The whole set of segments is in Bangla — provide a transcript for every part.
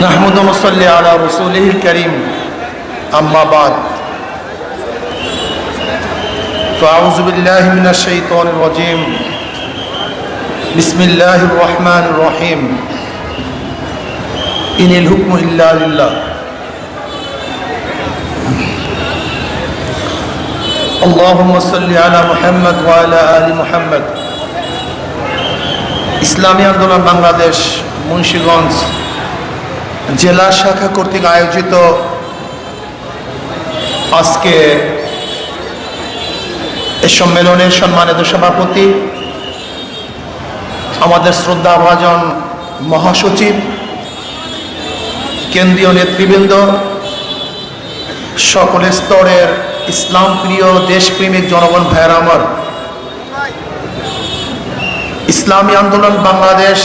نحمد ونصلي على رسوله الكريم أما بعد فأعوذ بالله من الشيطان الرجيم بسم الله الرحمن الرحيم إن الحكم إلا لله اللهم صل على محمد وعلى آل محمد ইসলামী আন্দোলন বাংলাদেশ মুন্সীগঞ্জ জেলা শাখা কর্তৃক আয়োজিত আজকে এই সম্মেলনের সম্মানিত সভাপতি, আমাদের শ্রদ্ধাভাজন মহাসচিব, কেন্দ্রীয় নেতৃবৃন্দ সকল স্তরের ইসলাম প্রিয় দেশপ্রেমিক জনগণ ভাইয়ের আমার। ইসলামী আন্দোলন বাংলাদেশ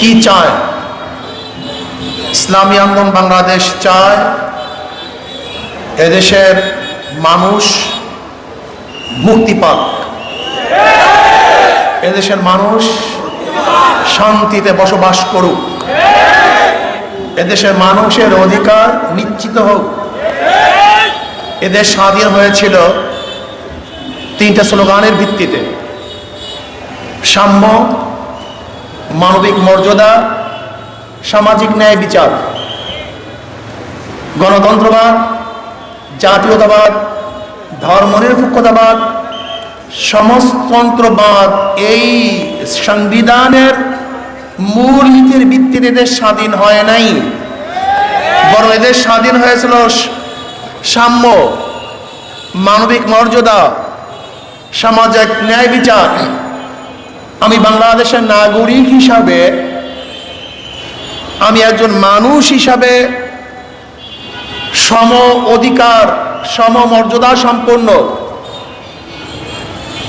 কি চায়? ইসলামী আন্দোলন বাংলাদেশ চায় এদেশের মানুষ মুক্তি পাক। এদেশের মানুষ শান্তিতে বসবাস করুক। এদেশের মানুষের অধিকার নিশ্চিত হোক। এদের স্বাধীন হয়েছিল তিনটা স্লোগানের ভিত্তিতে। সাম্য মানবিক মর্যাদা, সামাজিক ন্যায় বিচার, গণতন্ত্রবাদ, জাতীয়তাবাদ, ধর্মনিরপেক্ষতাবাদ, সমাজতন্ত্রবাদ, এই সংবিধানের মূল নীতির ভিত্তিতে এদের স্বাধীন হয় নাই। বরং এদের স্বাধীন হয়েছিল সাম্য, মানবিক মর্যাদা, সামাজিক ন্যায় বিচার। আমি বাংলাদেশের নাগরিক হিসাবে, আমি একজন মানুষ হিসাবে সম অধিকার, সম মর্যাদা সম্পন্ন।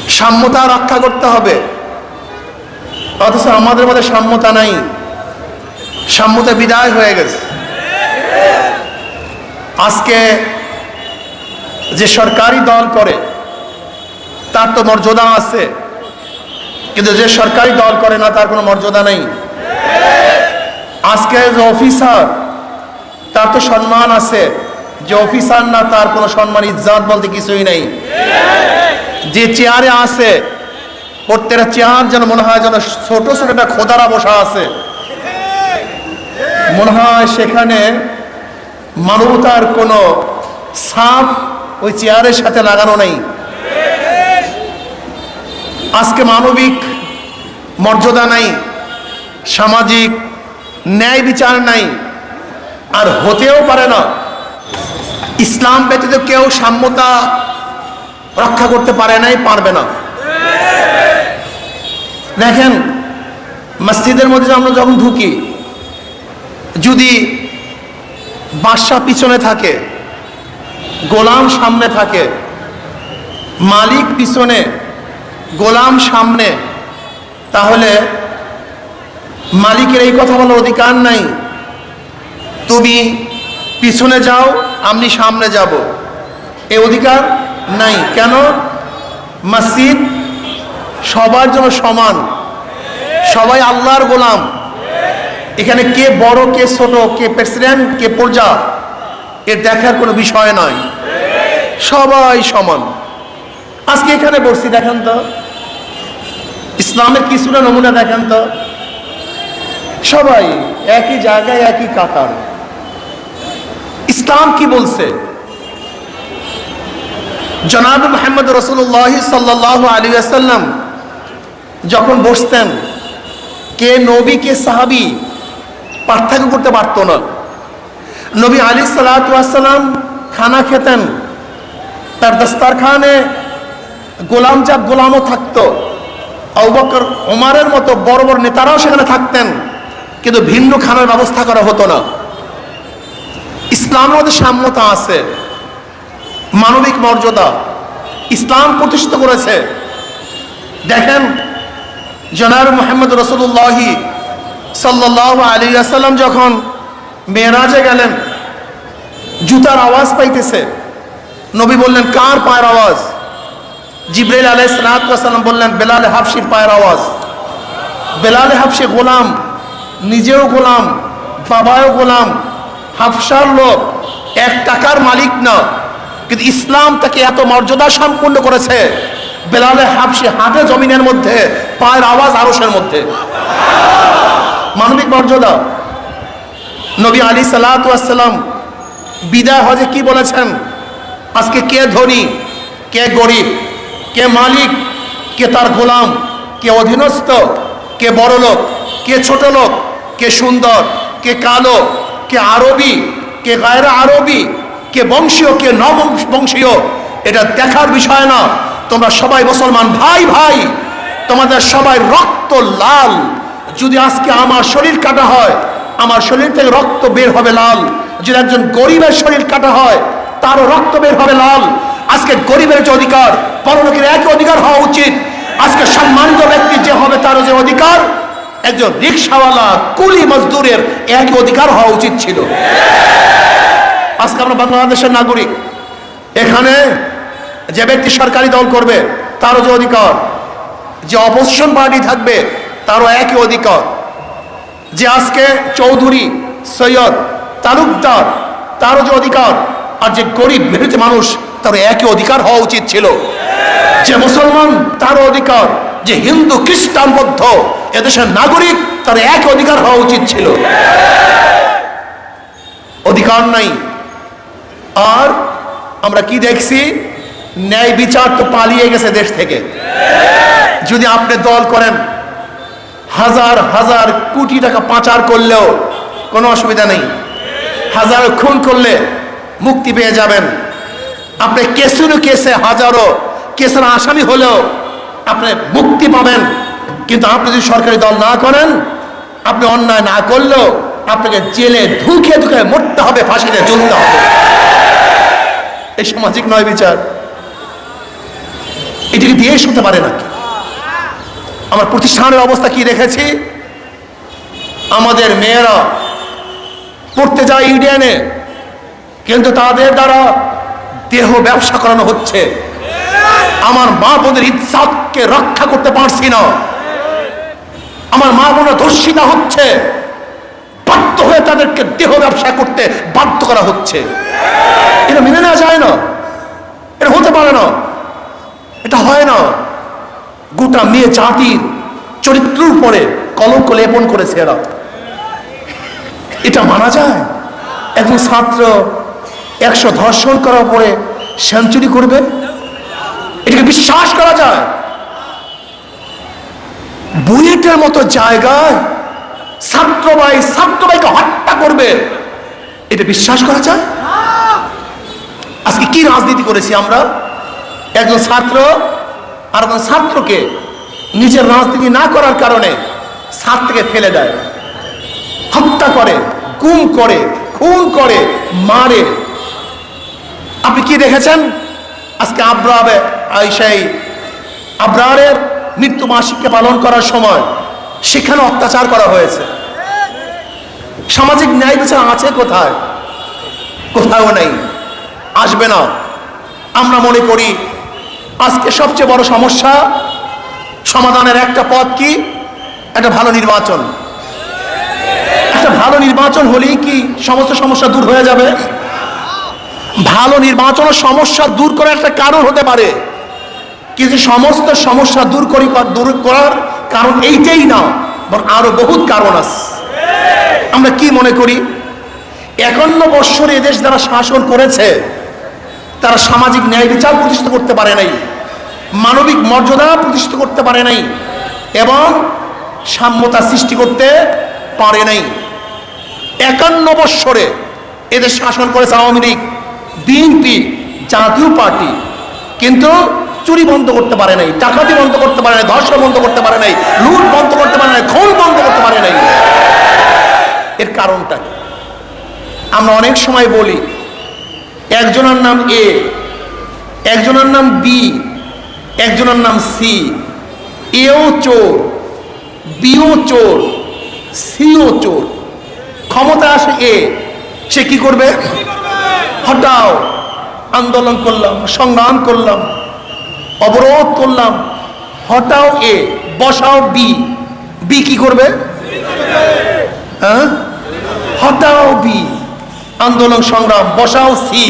সাম্যতা রক্ষা করতে হবে। অথচ আমাদের মধ্যে সাম্যতা নাই। সাম্যতা বিদায় হয়ে গেছে। আজকে যে সরকারি দল করে, তার তো মর্যাদা আছে। কিন্তু যে সরকারি দল করে না, তার কোনো মর্যাদা নেই। আজকে যে অফিসার, তার তো সম্মান আছে। যে অফিসার না, তার কোনো সম্মান, ইজ্জাত বলতে কিছুই নেই। যে চেয়ারে আছে, প্রত্যেকটা চেয়ার যেন মনে হয় যেন ছোট ছোট একটা খোদারা বসা আছে। মনে হয় সেখানে মানবতার কোনো সাপ ওই চেয়ারের সাথে লাগানো নেই। আজকে মানবিক মর্যাদা নাই, সামাজিক ন্যায় বিচার নাই, আর হতেও পারে না। ইসলাম ব্যতীত কেউ সাম্যতা রক্ষা করতে পারে নাই, পারবে না। দেখেন, মসজিদের মধ্যে আমরা যখন ঢুকি, যদি বাদশা পিছনে থাকে, গোলাম সামনে থাকে, মালিক পিছনে গোলাম সামনে। তাহলে মালিকের এই কথা বলার অধিকার নাই। তুমি পিছনে যাও, আমি সামনে যাব। এ অধিকার নাই। কেন? মসজিদ সবার জন্য সমান। সবাই আল্লাহর গোলাম। এখানে কে বড়, কে ছোট, কে প্রেসিডেন্ট, কে প্রজা এর দেখার কোনো বিষয় নয়। সবাই সমান। আজকে এখানে বসছি, দেখেন তো। ইসলামের কিছুটা নমুনা দেখেন তো? সবাই একই জায়গায়, একই কাতার। ইসলাম কি বলছে? জনাব মোহাম্মদ রসুল্লাহ সাল্লাহ আলী আসাল্লাম যখন বসতেন, কে নবী, কে সাহাবি পার্থক্য করতে পারত না। নবী আলী সাল্লাম খানা খেতেন, তার দস্তারখানে গোলাম যা গোলামও থাকতো। অবকর ওমারের মতো বড় বড় নেতারাও সেখানে থাকতেন। কিন্তু ভিন্ন খানার ব্যবস্থা করা হতো না। ইসলামের মধ্যে সাম্যতা আছে। মানবিক মর্যাদা। ইসলাম প্রতিষ্ঠিত করেছে। দেখেন জনার মোহাম্মদ রসুল্লাহি সাল্লাহ আলী আসাল্লাম যখন মেয়েরাজে গেলেন, জুতার আওয়াজ পাইতেছে। নবী বললেন, কার পায়ের আওয়াজ? জিব্রাইল আলাই সালাম বললেন, বেলাল হাফসির পায়ের আওয়াজ। বেলাল হাফসি গোলাম, নিজেও গোলাম, বাবাও গোলাম, হাফসার লোক, এক টাকার মালিক না। কিন্তু ইসলাম তাকে এত মর্যাদা সম্পূর্ণ করেছে, বেলালে হাফসি হাতে জমিনের মধ্যে, পায়ের আওয়াজ আরসের মধ্যে। মানবিক মর্যাদা। নবী আলী সাল্লাম বিদায় হজে কি বলেছেন? আজকে কে ধনী, কে গরিব? কে মালিক, কে তার গোলাম, কে অধীনস্থ, কে বড় লোক কে ছোট লোক কে সুন্দর, কে কালো, কে আরবি, কে গায়রা আরবি, কে বংশীয় কে বংশীয় এটা দেখার বিষয় না। তোমরা সবাই মুসলমান, ভাই ভাই, তোমাদের সবাই রক্ত লাল। যদি আজকে আমার শরীর কাটা হয়, আমার শরীর থেকে রক্ত বের হবে লাল। যদি একজন গরিবের শরীর কাটা হয়, তারও রক্ত বের হবে লাল। আজকে গরিবের যে অধিকার পরলোকের একই অধিকার হওয়া উচিত। আজকে সম্মানিত ব্যক্তি যে হবে তারও যে অধিকার, একজন রিক্সাওয়ালা, কুলি মজদুরের একই অধিকার হওয়া উচিত ছিল। আজকে আমরা বাংলাদেশের নাগরিক, এখানে যে ব্যক্তি সরকারি দল করবে, তারও যে অধিকার, যে অপোজিশন পার্টি থাকবে, তারও একই অধিকার। যে আজকে চৌধুরী, সৈয়দ, তালুকদার, তারও যে অধিকার, আর যে গরিব, মেহনতি মানুষ তার একই অধিকার হওয়া উচিত ছিল। যে মুসলমান তারও অধিকার। যে হিন্দু, খ্রিস্টান, বৌদ্ধ, এদেশের নাগরিক, তার এক অধিকার হওয়া উচিত ছিল। অধিকার নাই। আর আমরা কি দেখছি? ন্যায় বিচার তো পালিয়ে গেছে দেশ থেকে। যদি আপনি দল করেন, হাজার হাজার কোটি টাকা পাচার করলেও কোনো অসুবিধা নেই। হাজার খুন করলে মুক্তি পেয়ে যাবেন। আপনি কেসুরু কেসে হাজারো কেসের আসামি হলেও আপনি মুক্তি পাবেন। কিন্তু আপনি যদি সরকারি দল না করেন, আপনি অন্যায় না করলেও আপনাকে জেলে ধুকে ধুকে মরতে হবে, ফাঁসিতে ঝুলতে হবে। এই সামাজিক নয় বিচার। এটিকে দিয়ে শুনতে পারে নাকি? আমার প্রতিষ্ঠানের অবস্থা কি দেখেছি? আমাদের মেয়েরা পড়তে যায় ইউডিয়ানে কিন্তু তাদের দ্বারা দেহ ব্যবসা করানো হচ্ছে। আমার মা বোনের ইচ্ছাকে রক্ষা করতে পারছি না। আমার মা বোনের ধর্ষিতা হচ্ছে। বাধ্য হয়ে তাদেরকে দেহ ব্যবসা করতে বাধ্য করা হচ্ছে। এটা মেনে নেওয়া যায় না। এটা হতে পারে না। এটা হয় না। গোটা মেয়ে জাতির চরিত্রের উপরে কলঙ্ক লেপন করেছে এরা। এটা মানা যায়। একজন ছাত্র একশো ধর্ষণ করার পরে সেঞ্চুরি করবে। এটাকে বিশ্বাস করা যায়। বুয়েটের মতো জায়গায় ছাত্র ভাই, ছাত্র হত্যা করবে। এটা বিশ্বাস করা যায়? আজকে কি রাজনীতি করেছি আমরা? একজন ছাত্র আর একজন ছাত্রকে নিজের রাজনীতি না করার কারণে ছাত্রকে ফেলে দেয়। হত্যা করে, গুম করে, খুন করে, মারে। আপনি কি দেখেছেন? আজকে আব্রাবে সেই আব্রারের মৃত্যু মাসিককে পালন করার সময় সেখানে অত্যাচার করা হয়েছে। সামাজিক ন্যায় বিচার আছে কোথায়? কোথাও নেই। আসবে না। আমরা মনে করি আজকে সবচেয়ে বড় সমস্যা, সমাধানের একটা পথ কি? একটা ভালো নির্বাচন। একটা ভালো নির্বাচন হলেই কি সমস্ত সমস্যা দূর হয়ে যাবে? ভালো নির্বাচন সমস্যা দূর করার একটা কারণ হতে পারে। কিন্তু সমস্ত সমস্যা দূর করি দূর করার কারণ এইটাই না, বরং আরও বহুত কারণ আছে। আমরা কি মনে করি? একান্ন বৎসর এদেশ যারা শাসন করেছে, তারা সামাজিক ন্যায় বিচার প্রতিষ্ঠিত করতে পারে নাই, মানবিক মর্যাদা প্রতিষ্ঠিত করতে পারে নাই, এবং সাম্যতা সৃষ্টি করতে পারে নাই। একান্ন বৎসরে এদের শাসন করেছে আওয়ামী লীগ, বিএনপি, জাতীয় পার্টি, কিন্তু চুরি বন্ধ করতে পারে নাই, ডাকাতি বন্ধ করতে পারে নাই ধর্ষণ বন্ধ করতে পারে নাই, লুট বন্ধ করতে পারে নাই, খুন বন্ধ করতে পারে নাই। এর কারণটা কি? আমরা অনেক সময় বলি, একজনের নাম এ, একজনের নাম বি, একজনের নাম সি, এও চোর, বিও চোর, সিও চোর। ক্ষমতা আসে এ, সে কি করবে? হটাও আন্দোলন করলাম, সংগ্রাম করলাম অবরোধ করলাম। হটাও এ, বসাও বি। বি কি করবে? হ্যাঁ? হটাও বি। আন্দোলন সংগ্রাম, বসাও সি।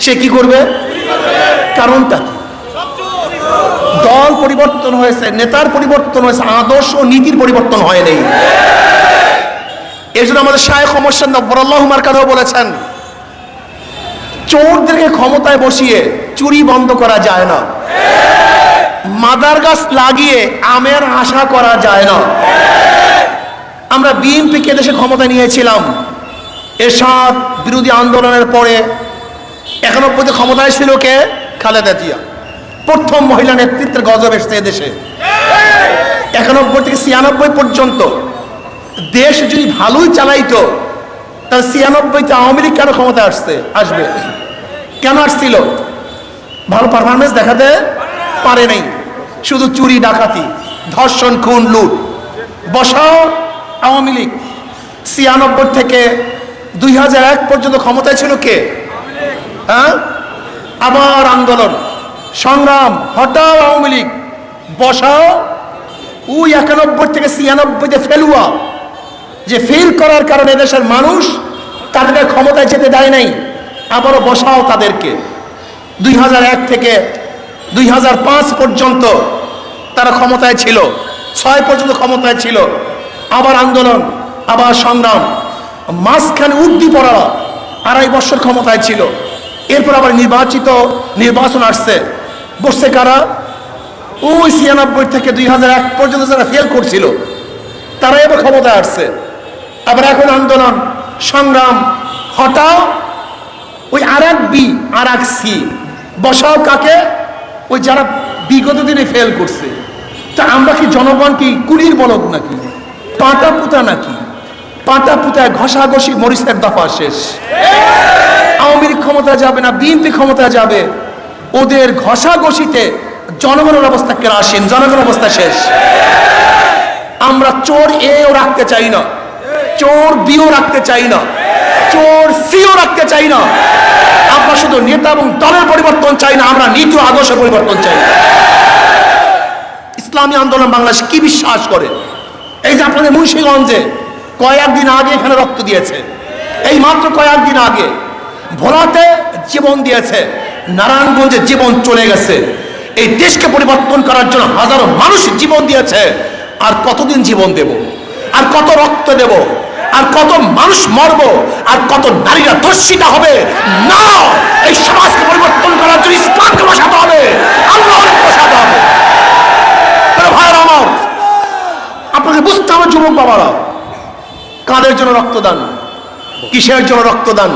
সে কি করবে? কারণটা দল পরিবর্তন হয়েছে, নেতার পরিবর্তন হয়েছে, আদর্শ ও নীতির পরিবর্তন হয় নাই। এই জন্য আমাদের শায়েখ অমরসান বরাল্লাহুমার কাছেও বলেছেন, চোরদেরকে ক্ষমতায় বসিয়ে চুরি বন্ধ করা যায় না। মাদার গাছ লাগিয়ে আমের আশা করা যায় না। আমরা বিএনপিকে দেশে ক্ষমতা নিয়েছিলাম। এরশাদ বিরোধী আন্দোলনের পরে একানব্বইতে ক্ষমতায় ছিল কে? খালেদা জিয়া। প্রথম মহিলা নেতৃত্বের গজব এসছে এদেশে একানব্বই থেকে ছিয়ানব্বই পর্যন্ত দেশ যদি ভালোই চালাইতো, তাহলে ছিয়ানব্বইতে আওয়ামী লীগ কেন ক্ষমতায় আসছে, আসবে? কেন আসছিল? ভালো পারফরমেন্স দেখাতে পারে নাই। শুধু চুরি, ডাকাতি, ধর্ষণ, খুন, লুট। বসাও আওয়ামী লীগ ছিয়ানব্বই থেকে দুই হাজার এক পর্যন্ত ক্ষমতায় ছিল কে? হ্যাঁ? আবার আন্দোলন, সংগ্রাম হটাও আওয়ামী লীগ বসাও ওই একানব্বই থেকে ছিয়ানব্বইতে ফেলুয়া, যে ফেল করার কারণে দেশের মানুষ তাদের ক্ষমতায় যেতে দেয় নাই। আবারও বসাও তাদেরকে। দুই থেকে দুই হাজার পাঁচ পর্যন্ত তারা ক্ষমতায় ছিল, ছয় পর্যন্ত ক্ষমতায় ছিল। আবার আন্দোলন, আবার সংগ্রাম। মাঝখানে উর্দি পড়া আড়াই বছর ক্ষমতায় ছিল। এরপর আবার নির্বাচিত নির্বাচন আসছে। বসছে কারা? ওই ছিয়ানব্বই থেকে দুই পর্যন্ত যারা ফেল করছিল তারাই এবার ক্ষমতায় আসছে। আবার এখন আন্দোলন, সংগ্রাম হটাও ওই আর এক বি আর এক সি। বসাও কাকে? ওই যারা বিগত দিনে ফেল করছে, তা আমরা কি জনগণ কি কুড়ির বলক নাকি? পাটা পুতা নাকি? পাটা পুতায় ঘষাঘষি মরিচের দফা শেষ। আওয়ামী লীগ ক্ষমতা যাবে না, বিএনপি ক্ষমতা যাবে। ওদের ঘষাঘষিতে জনগণের অবস্থা কেরাসীন, জনগণের অবস্থা শেষ। আমরা চোর এও রাখতে চাই না, চোর বিও রাখতে চাই না, চোর সিও রাখতে চাই না। আমরা শুধু নেতা এবং দলের পরিবর্তন চাই না, আমরা নীতি আদর্শ পরিবর্তন চাই। ইসলামী আন্দোলন বাংলাদেশ কি বিশ্বাস করে? এই যে আপনাদের মুন্সীগঞ্জে কয়েকদিন আগে এখানে রক্ত দিয়েছে। এই মাত্র কয়েকদিন আগে ভোলাতে জীবন দিয়েছে। নারায়ণগঞ্জে জীবন চলে গেছে। এই দেশকে পরিবর্তন করার জন্য হাজারো মানুষ জীবন দিয়েছে। আর কতদিন জীবন দেব? আর কত রক্ত দেব? আর কত মানুষ মরব, আর কত নারীরা ধর্ষিত হবে, না! এই সমাজকে পরিবর্তন করার জন্য ইসলামকে বসাতে হবে, আল্লাহকে বসাতে হবে। আপনাকে বুঝতে হবে যুবক বাবারা, কাদের জন্য রক্তদান, কিসের জন্য রক্তদান?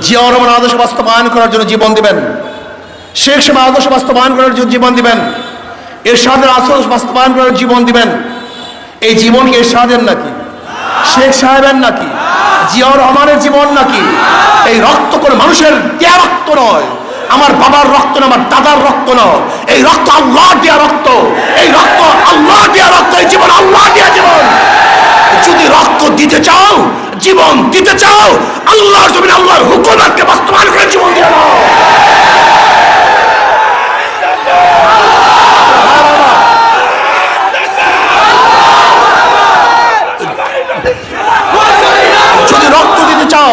জিয়া রহমান আদর্শ বাস্তবায়ন করার জন্য জীবন দিবেন। শেখ সেবা আদর্শ বাস্তবায়ন করার জন্য জীবন দিবেন। এরশাদের আদর্শ বাস্তবায়ন করার জীবন দিবেন। এই জীবন কি এরশাদের নাকি? শেখ সাহেবের নাকি? জিয়াউর রহমানের জীবন নাকি? এই রক্ত করে মানুষের দেয়া রক্ত নয়। আমার বাবার রক্ত না আমার দাদার রক্ত নয়। এই রক্ত আল্লাহ দেয়া রক্ত। এই রক্ত আল্লাহ দেয়া রক্ত, এই জীবন আল্লাহ দেয়া জীবন। যদি রক্ত দিতে চাও, জীবন দিতে চাও, আল্লাহর জমিন আল্লাহর হুকুমতকে বাস্তবায়ন করে জীবন দিয়ে দাও যদি রক্ত দিতে চাও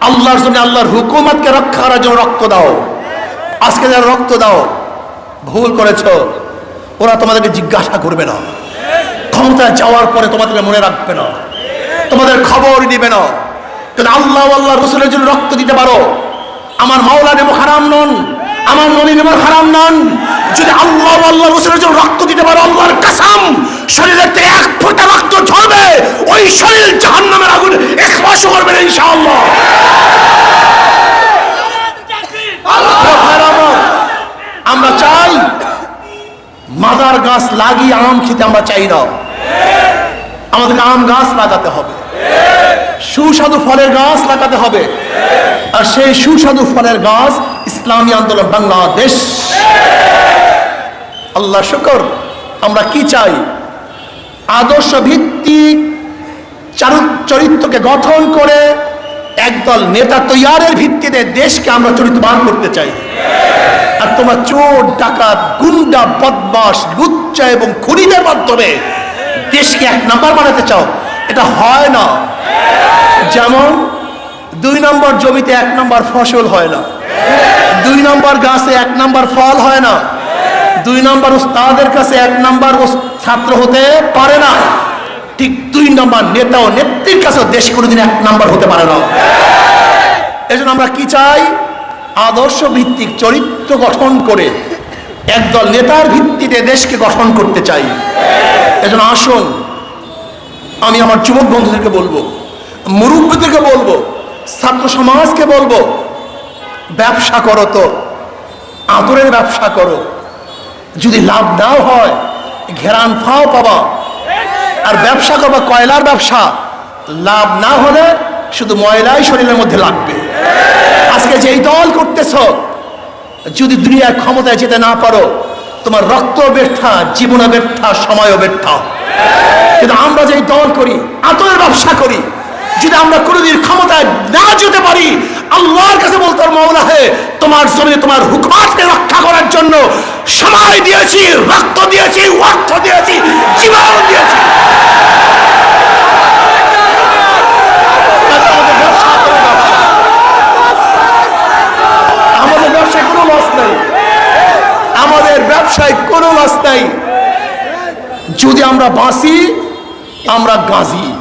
আল্লাহর জন্য আল্লাহর হুকুমতকে রক্ষা করার জন্য রক্ত দাও। আজকে যারা রক্ত দাও, ভুল করেছ, ওরা তোমাদেরকে জিজ্ঞাসা করবে না। ক্ষমতায় যাওয়ার পরে তোমাদেরকে মনে রাখবে না। তোমাদের খবর দিবে না। কিন্তু আল্লাহ আল্লাহ রসুলের জন্য রক্ত দিতে পারো, আমার মাওলা নেব হারাম নন, আমার নবী নেব হারাম নন যদি আল্লাহ আল্লাহ রসুলের জন্য রক্ত দিতে পারো, আল্লাহর কাসাম শরীরের থেকে এক ফোঁটা রক্ত ঝরবে, ওই শরীর জাহান্নামের আগুন স্পর্শ করবে না ইনশাআল্লাহ। আমরা চাই মাদার গাছ লাগিয়ে আম খেতে আমরা চাই না। আমাদেরকে আম গাছ লাগাতে হবে। সুস্বাদু ফলের গাছ লাগাতে হবে। আর সেই সুস্বাদু ফলের গাছ ইসলামী আন্দোলন বাংলাদেশ। আল্লাহ শুকর, আমরা কি চাই? আদর্শ ভিত্তিক চারু- চরিত্রকে গঠন করে একদল নেতা তৈয়ারের ভিত্তিতে দেশকে আমরা চরিত্রবান করতে চাই। আর তোমার চোর, ডাকাত, গুন্ডা বদমাস লুচ্চা এবং খুনিদের মাধ্যমে দেশকে এক নাম্বার বানাতে চাও। এটা হয় না। যেমন দুই নম্বর জমিতে এক নম্বর ফসল হয় না। দুই নম্বর গাছে এক নম্বর ফল হয় না। দুই নম্বর উস্তাদের কাছে এক নম্বর ছাত্র হতে পারে না। ঠিক দুই নম্বর নেতা ও নেত্রীর কাছে দেশ কোনোদিন এক নম্বর হতে পারে না। এজন্য আমরা কি চাই? আদর্শ ভিত্তিক চরিত্র গঠন করে একদল নেতার ভিত্তিতে দেশকে গঠন করতে চাই। এজন্য আসুন, আমি আমার যুবক বন্ধুদেরকে বলব, মুরব্বীদেরকে বলব, ছাত্র সমাজকে বলব, ব্যবসা করো তো, আদরের ব্যবসা করো। যদি লাভ নাও হয়, ঘেরান ফাও পাবা। আর ব্যবসা করবা, কয়লার ব্যবসা। লাভ না হলে শুধু ময়লাই শরীরের মধ্যে লাগবে। আজকে যেই দল করতেছ, যদি দুনিয়ার ক্ষমতায় যেতে না পারো, তোমার রক্ত ব্যর্থা, জীবন ব্যর্থা, সময়ও ব্যর্থা। কিন্তু আমরা যেই দল করি, আতরের ব্যবসা করি, যদি আমরা কোনোদিন ক্ষমতায় না যেতে পারি, আল্লাহর কাছে বলতে মৌলা হে, তোমার জমিনে তোমার হুকুমাতকে রক্ষা করার জন্য সময় দিয়েছি, রক্ত দিয়েছি, অর্থ দিয়েছি, জীবন দিয়েছি। আমাদের ব্যবসায় কোনো লস নাই। আমাদের ব্যবসায় কোনো লস নাই। যদি আমরা বাঁচি, আমরা গাজী।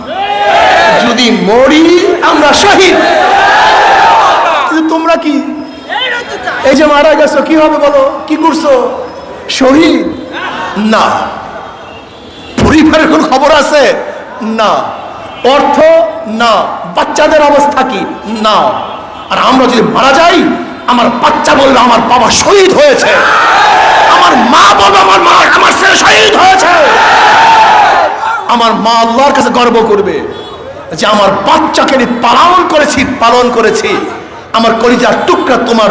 যদি মরি, আমরা শহীদ। তোমরা কি এই যে মারা গেছো, কি হবে বলো? কি করছ? শহীদ? না। পরিবারের কোন খবর আছে? না। অর্থ? না। বাচ্চাদের অবস্থা কি? না। আর আমরা যদি মারা যাই, আমার বাচ্চা বলবে, আমার বাবা শহীদ হয়েছে। আমার মা বলবে, আমার মা, আমার ছেলে শহীদ হয়েছে। আমার মা আল্লাহর কাছে গর্ব করবে যে আমার বাচ্চাকে আমি পালন করেছি পালন করেছি। আমার কলিজার টুকরা তোমার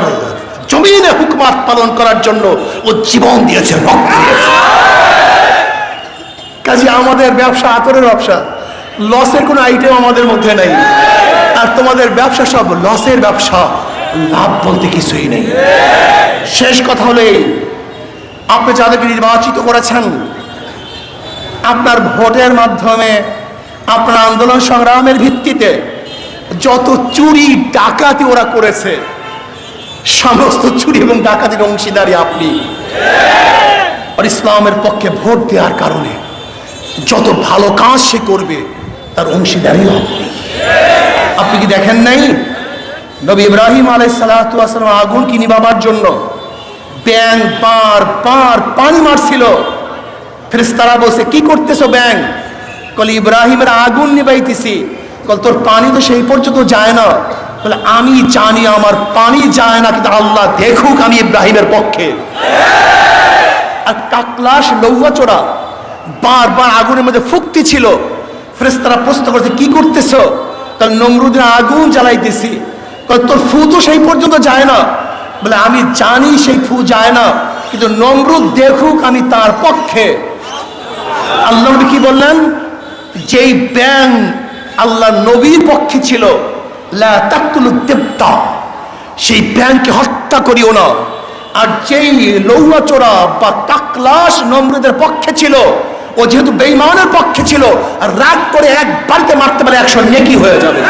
জমিনে হুকমাত পালন করার জন্য ও জীবন দিয়েছে, রক্ত দিয়েছে। কাজে আমাদের ব্যবসা আতরের ব্যবসা। লসের কোনো আইটেম আমাদের মধ্যে নেই। আর তোমাদের ব্যবসা সব লসের ব্যবসা। লাভ বলতে কিছুই নেই। শেষ কথা হলে আপনি যাদেরকে নির্বাচিত করেছেন, আপনার ভোটের মাধ্যমে, আপনার আন্দোলন সংগ্রামের ভিত্তিতে, যত চুরি ডাকাতি ওরা করেছে সমস্ত চুরি এবং ডাকাতির অংশীদারি আপনি। আর ইসলামের পক্ষে ভোট দেওয়ার কারণে যত ভালো কাজ সে করবে, তার অংশীদারিও আপনি আপনি কি দেখেন নাই? নবী ইব্রাহিম আলাই সালাম আগুন কি নিবাবার জন্য? ব্যাং পার পার পানি মারছিল। ফেরেস্তারা বলছে, কি করতেছো ব্যাং কল, ইব্রাহিমের আগুন নিবাইতেছি। কল, তোর পানি তো সেই পর্যন্ত যায় না। বলে, আমি জানি আমার পানি যায় না, কিন্তু আল্লাহ দেখুক আমি ইব্রাহিমের পক্ষে। আর কাকলাস লৌয়া চোরা বারবার আগুনের মধ্যে ফুকতি ছিল। ফ্রেস্তারা প্রশ্ন করছে, কি করতেছো? তার নমরুদের আগুন জ্বালাইতেছি তোর ফু তো সেই পর্যন্ত যায় না। বলে, আমি জানি সেই ফু যায় না, কিন্তু নমরুদ দেখুক আমি তার পক্ষে। আল্লাহ কি বললেন? যেই ব্যাং আল্লাহ নবীর পক্ষে ছিল সেই ব্যাংকে হত্যা করিও না। আর যেই লৌয়া চোরা বা তাকলাস নমরুদের পক্ষে ছিল, ও যেহেতু বেইমানের পক্ষে ছিল, আর রাগ করে এক বাড়িতে মারতে পারে একশো নেকি হয়ে যাবে।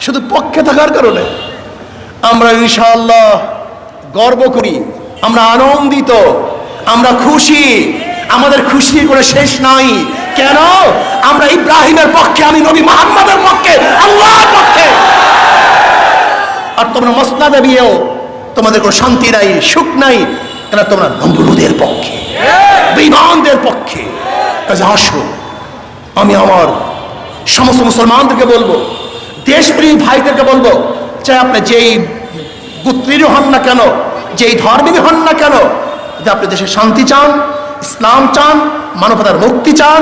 শুধু পক্ষে থাকার কারণে। আমরা ইনশাআল্লাহ গর্ব করি, আমরা আনন্দিত, আমরা খুশি। আমাদের খুশি কোনো শেষ নাই। কেন? আমরা ইব্রাহিমের পক্ষে, আমি নবী মোহাম্মদের পক্ষে, আল্লাহর পক্ষে। আর তোমরা মসনাদে বিয়েও তোমাদের কোনো শান্তি নাই, সুখ নাই, কেন তোমরা নমরুদের পক্ষে, বেঈমানদের পক্ষে। আসো, আমি আমার সমস্ত মুসলমানদেরকে বলব দেশপ্রিয় ভাইদেরকে বলব চাই আপনি যেই গোত্রীর হন না কেন, যেই ধর্মের হন না কেন, যদি আপনি দেশে শান্তি চান ইসলাম চান, মানবতার মুক্তি চান,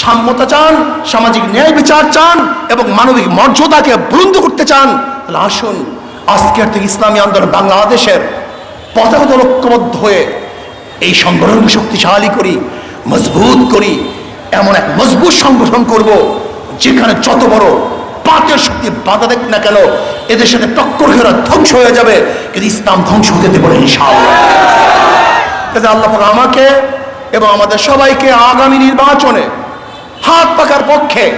সাম্যতা চান, সামাজিক ন্যায় বিচার চান এবং মানবিক মর্যাদাকে বুলন্দ করতে চান, তাহলে আসুন, আজকের থেকে ইসলামী আন্দোলন বাংলাদেশের পতাকা লক্ষ্যবদ্ধ হয়ে এই সংগঠনকে শক্তিশালী করি, মজবুত করি, এমন এক মজবুত সংগঠন করব, যেখানে যত বড় পাতের শক্তি বাধা দেখ না কেন, এদের সাথে টক্কর খেয়ে ধ্বংস হয়ে যাবে, কিন্তু ইসলাম ধ্বংস হতে দেবো ইনশাআল্লাহ। আল্লাহ আমাকে এবং আমাদের সবাইকে আগামী নির্বাচনে হাত পাকার পক্ষে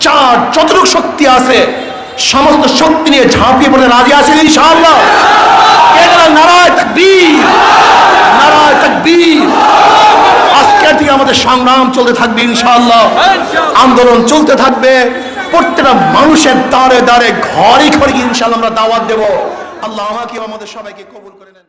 যার যতটুকু শক্তি আছে, সমস্ত শক্তি নিয়ে ঝাঁপিয়ে পড়ে রাজি থেকে আমাদের সংগ্রাম চলতে থাকবে ইনশাআল্লাহ। আন্দোলন চলতে থাকবে। প্রত্যেকটা মানুষের দ্বারে দ্বারে ঘরে ঘরে ইনশাআল্লাহ আমরা দাওয়াত দেব। আল্লাহ আমাকে আমাদের সবাইকে কবুল করে